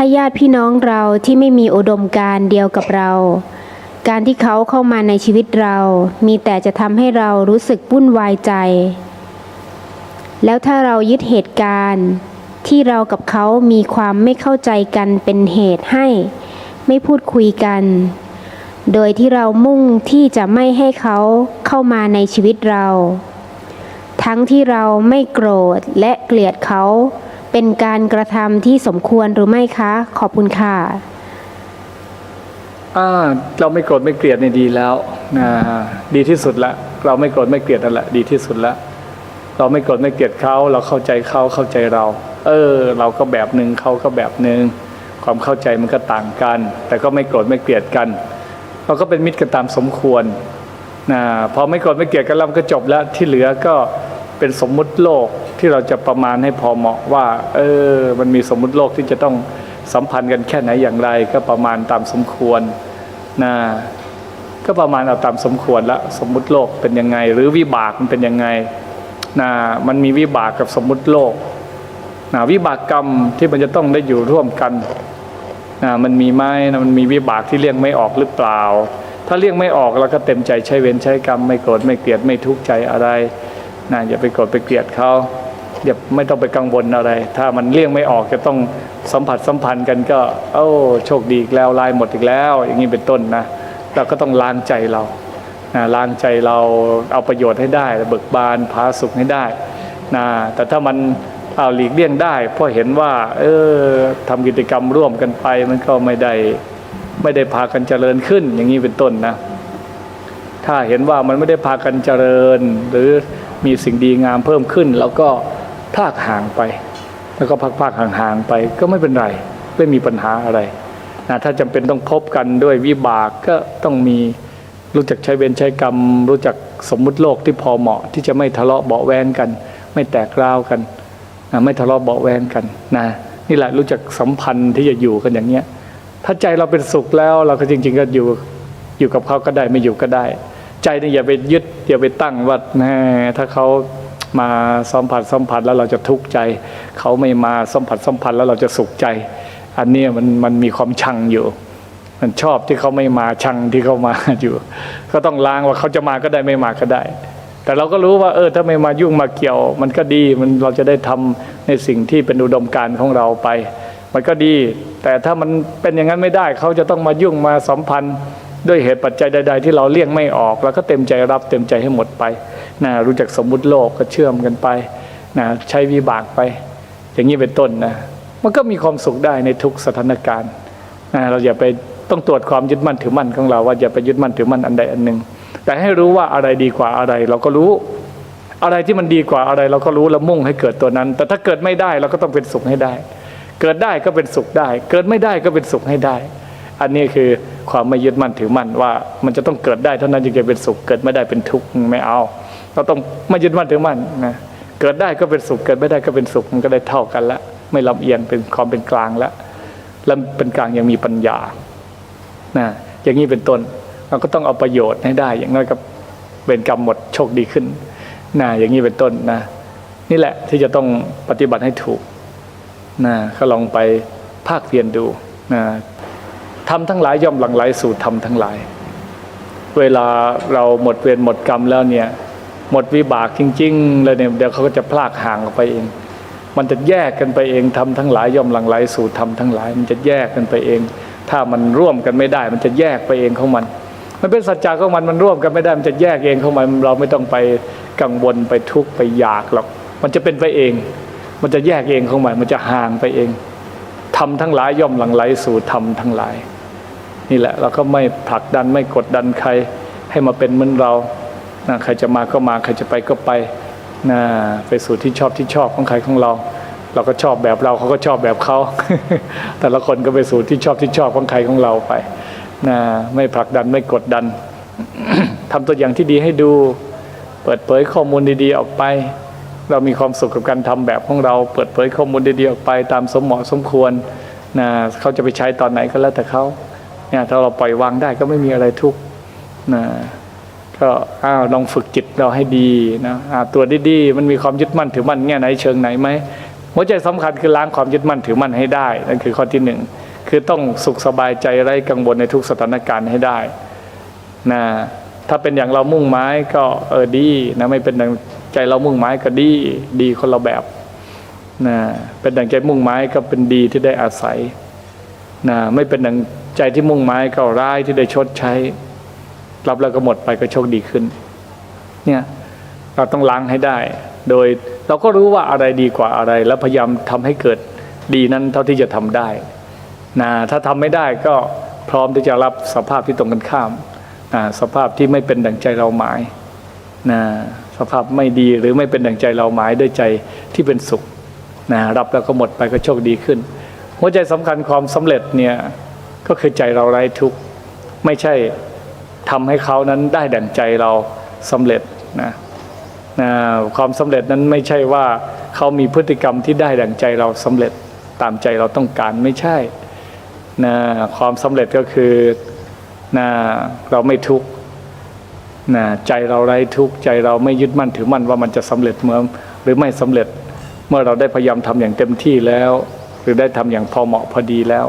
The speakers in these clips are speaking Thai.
ถ้าญาติพี่น้องเราที่ไม่มีอุดมการเดียวกับเรา การที่เขาเข้ามาในชีวิตเรา มีแต่จะทำให้เรารู้สึกวุ่นวายใจ แล้วถ้าเรายึดเหตุการณ์ ที่เรากับเขามีความไม่เข้าใจกันเป็นเหตุให้ ไม่พูดคุยกัน โดยที่เรามุ่งที่จะไม่ให้เขาเข้ามาในชีวิตเรา ทั้งที่เราไม่โกรธและเกลียดเขา เป็นการกระทำที่สมควรหรือไม่คะ ขอบคุณค่ะอ่าเราไม่โกรธไม่เกลียดเนี่ยดีแล้วนะดีที่สุดละเราไม่โกรธไม่เกลียดนั่นแหละดีที่สุดละเราไม่โกรธไม่เกลียดเขาเราเข้าใจเขาเข้าใจเรา เออ เราก็แบบหนึ่งเขาก็แบบหนึ่งความเข้าใจมันก็ต่างกัน แต่ก็ไม่โกรธไม่เกลียดกัน เราก็เป็นมิตรกันตามสมควรนะพอไม่โกรธไม่เกลียดกันแล้วก็จบแล้วที่เหลือก็เป็นสมมุติโลก ที่เราจะประมาณให้พอเหมาะว่าเออมันมีสมมุติโลกที่จะต้องสัมพันธ์กันแค่ไหนอย่างไรก็ประมาณตามสมควรนะก็ประมาณเอาตามสมควรละสมมุติโลกเป็นยังไง หรือวิบากมันเป็นยังไงนะมันมีวิบากกับสมมุติโลกนะวิบากกรรมที่มันจะต้องได้อยู่ร่วมกันนะมันมีไหมนะมันมีวิบากที่เลี่ยงไม่ออกหรือเปล่า ถ้าเลี่ยงไม่ออกเราก็เต็มใจใช้เวรใช้กรรม ไม่โกรธไม่เกลียดไม่ทุกข์ใจอะไรนะอย่าไปโกรธไปเกลียดเขา อย่าไม่ต้องไปกังวลอะไร ถ้ามันเลี่ยงไม่ออกจะต้องสัมผัสสัมพันธ์กันก็ โอ้โชคดีอีกแล้วลายหมดอีกแล้ว อย่างนี้เป็นต้นนะเราก็ต้องล้างใจเรานะล้างใจเราเอาประโยชน์ให้ได้ เบิกบานผาสุขให้ได้นะแต่ถ้ามันเอาหลีกเลี่ยงได้เพราะเห็นว่า เออทำกิจกรรมร่วมกันไปมันก็ไม่ได้ไม่ได้พากันเจริญขึ้น อย่างนี้เป็นต้นนะ ถ้าเห็นว่ามันไม่ได้พากันเจริญ หรือมีสิ่งดีงามเพิ่มขึ้น แล้วก็ พลากห่างไป แล้วก็พักๆห่างๆไป ก็ไม่เป็นไรไม่มีปัญหาอะไรนะถ้าจำเป็นต้องคบกันด้วยวิบากก็ต้องมีรู้จักใช้เวรใช้กรรม รู้จักสมมุติโลกที่พอเหมาะที่จะไม่ทะเลาะเบาแวงกัน ไม่แตกร้าวกันนะไม่ทะเลาะเบาแวงกันนะนี่แหละรู้จักสัมพันธ์ที่จะอยู่กันอย่างเนี้ยถ้าใจเราเป็นสุขแล้วเราก็จริง ๆ ก็อยู่อยู่กับเขาก็ได้ไม่อยู่ก็ได้ ใจนี่อย่าไปยึดอย่าไปตั้งว่าแหมถ้าเขา มาสัมผัสสัมผัสแล้วเราจะทุกข์ใจ เขาไม่มาสัมผัสสัมพันธ์แล้วเราจะสุขใจ อันนี้มันมันมีความชังอยู่ มันชอบที่เขาไม่มาชังที่เขามาอยู่ ก็ต้องล้างว่าเขาจะมาก็ได้ไม่มาก็ได้ แต่เราก็รู้ว่าเออถ้าไม่มายุ่งมาเกี่ยว มันก็ดีมันเราจะได้ทำในสิ่งที่เป็นอุดมการณ์ของเราไป มันก็ดี แต่ถ้ามันเป็นอย่างนั้นไม่ได้ เขาจะต้องมายุ่งมาสัมพันธ์ด้วยเหตุปัจจัยใด ๆ ที่เราเลี่ยงไม่ออก แล้วก็เต็มใจรับเต็มใจให้หมดไป นะรู้จักสมมุติโลกก็เชื่อมกันไปนะใช้วิบากไป อย่างนี้เป็นต้นนะมันก็มีความสุขได้ในทุกสถานการณ์นะเราอย่าไปต้องตรวจความยึดมั่นถือมั่นของเรา ว่าอย่าไปยึดมั่นถือมั่นอันใดอันหนึ่งแต่ให้รู้ว่าอะไรดีกว่าอะไร เราก็รู้ อะไรที่มันดีกว่าอะไร เราก็รู้แล้วมุ่งให้เกิดตัวนั้น แต่ถ้าเกิดไม่ได้เราก็ต้องเป็นสุขให้ได้ เกิดได้ก็เป็นสุขได้ เกิดไม่ได้ก็เป็นสุขให้ได้ อันนี้คือความไม่ยึดมั่นถือมั่นว่า มันจะต้องเกิดได้เท่านั้นจึงจะเป็นสุขเกิดไม่ได้เป็นทุกข์ไม่เอา เราต้องไม่ยึดมั่นถือมั่นนะเกิดได้ก็เป็นสุขเกิดไม่ได้ก็เป็นสุขมันก็ได้เท่ากันละไม่ลำเอียงเป็นความเป็นกลางแล้วแล้วเป็นกลางยังมีปัญญานะอย่างนี้เป็นต้นเราก็ต้องเอาประโยชน์ให้ได้ อย่างน้อยก็เป็นกรรมหมดโชคดีขึ้นนะอย่างนี้เป็นต้นนะนี่แหละที่จะต้องปฏิบัติให้ถูกนะก็ลองไปภาคเพียรดูนะทำทั้งหลายย่อมหลั่งไหลสู่ธรรมทั้งหลาย เวลาเราหมดเวรหมดกรรมแล้วเนี่ย หมดวิบากจริงๆเลยเนี่ยเดี๋ยวเขาก็จะพลากห่างออกไปเอง มันจะแยกกันไปเองทำทั้งหลายย่อมหลั่งไหลสู่ธรรมทั้งหลาย มันจะแยกกันไปเอง ถ้ามันร่วมกันไม่ได้ มันจะแยกไปเองของมัน มันเป็นสัจจะของมันมันร่วมกันไม่ได้มันจะแยกเองของมันเราไม่ต้องไปกังวลไปทุกข์ไปอยากหรอกมันจะเป็นไปเอง มันจะแยกเองของมัน มันจะห่างไปเองทำทั้งหลายย่อมหลั่งไหลสู่ธรรมทั้งหลาย นี่แหละเราก็ไม่ผลักดันไม่กดดันใครให้มาเป็นเหมือนเรา นะใครจะมาก็มาใครจะไปก็ไปนะไปสู่ที่ชอบที่ชอบของใครของเรา เราก็ชอบแบบเราเขาก็ชอบแบบเขาแต่ละคนก็ไปสู่ที่ชอบที่ชอบของใครของเราไปนะไม่ผลักดันไม่กดดันทำตัวอย่างที่ดีให้ดู เปิดเผยข้อมูลดีๆออกไป เรามีความสุขกับการทำแบบของเรา เปิดเผยข้อมูลดีๆออกไป ตามสมเหมาะสมควรนะเขาจะไปใช้ตอนไหนก็แล้วแต่เขาเนี่ยถ้าเราปล่อยวางได้ก็ไม่มีอะไรทุกข์นะ ก็อ้าวลองฝึกจิตเราให้ดีนะอาตัวดีๆมันมีความยึดมั่นถือมั่นแง่ไหนเชิงไหนไหมหัวใจสำคัญคือล้างความยึดมั่นถือมั่นให้ได้นั่นคือข้อที่หนึ่งคือต้องสุขสบายใจไร้กังวลในทุกสถานการณ์ให้ได้นะถ้าเป็นอย่างเรามุ่งหมายก็เออดีนะไม่เป็นดังใจเรามุ่งหมายก็ดีดีคนละแบบนะเป็นดังใจมุ่งหมายก็เป็นดีที่ได้อาศัยนะไม่เป็นดังใจที่มุ่งหมายก็ร้ายที่ได้ชดใช้ รับแล้วก็หมดไปก็โชคดีขึ้น เนี่ยเราต้องล้างให้ได้ โดยเราก็รู้ว่าอะไรดีกว่าอะไร แล้วพยายามทำให้เกิดดีนั้นเท่าที่จะทำได้นะถ้าทำไม่ได้ก็พร้อมที่จะรับสภาพที่ตรงกันข้ามนะสภาพที่ไม่เป็นดังใจเราหมายนะสภาพไม่ดีหรือไม่เป็นดังใจเราหมายด้วยใจที่เป็นสุขนะรับแล้วก็หมดไปก็โชคดีขึ้น หัวใจสำคัญความสำเร็จเนี่ยก็คือใจเราไร้ทุกข์ไม่ใช่ ทำให้เขานั้นได้ดั่งใจเราสำเร็จนะนะความสำเร็จนั้นไม่ใช่ว่าเขามีพฤติกรรมที่ได้ดั่งใจเราสำเร็จตามใจเราต้องการไม่ใช่นะความสำเร็จก็คือนะเราไม่ทุกข์นะใจเราไร้ทุกข์ใจเราไม่ยึดมั่นถือมั่นว่ามันจะสำเร็จเมื่อหรือไม่สำเร็จเมื่อเราได้พยายามทำอย่างเต็มที่แล้ว หรือได้ทำอย่างพอเหมาะพอดีแล้ว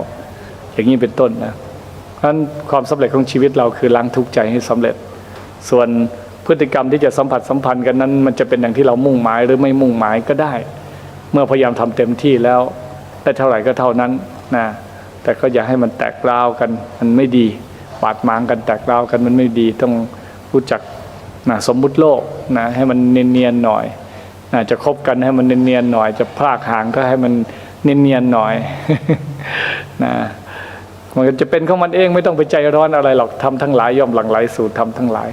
อย่างนี้เป็นต้นนะ เพราะฉะนั้นความสำเร็จของชีวิตเราคือล้างทุกข์ใจให้สำเร็จ ส่วนพฤติกรรมที่จะสัมผัสสัมพันธ์กันนั้น มันจะเป็นอย่างที่เรามุ่งหมายหรือไม่มุ่งหมายก็ได้ เมื่อพยายามทำเต็มที่แล้วได้เท่าไหร่ก็เท่านั้นนะแต่ก็อย่าให้มันแตกร้าวกันมันไม่ดีบาดหมางกันแตกร้าวกันมันไม่ดีต้องรู้จักนะสมมุติโลกนะให้มันเนียนๆหน่อยนะจะคบกันให้มันเนียนๆหน่อย จะพลากห่างก็ให้มันเนียนๆหน่อยนะ มันจะเป็นของมันเองไม่ต้องไปใจร้อนอะไรหรอกทำทั้งหลายย่อมหลั่งไหลสู่ทำทั้งหลาย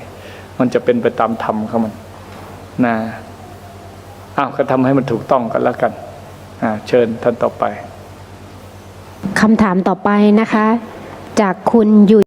มันจะเป็นไปตามธรรมของมันนะอ้าวก็ทำให้มันถูกต้องกันแล้วกันอ่าเชิญท่านต่อไปคำถามต่อไปนะคะ จากคุณยุ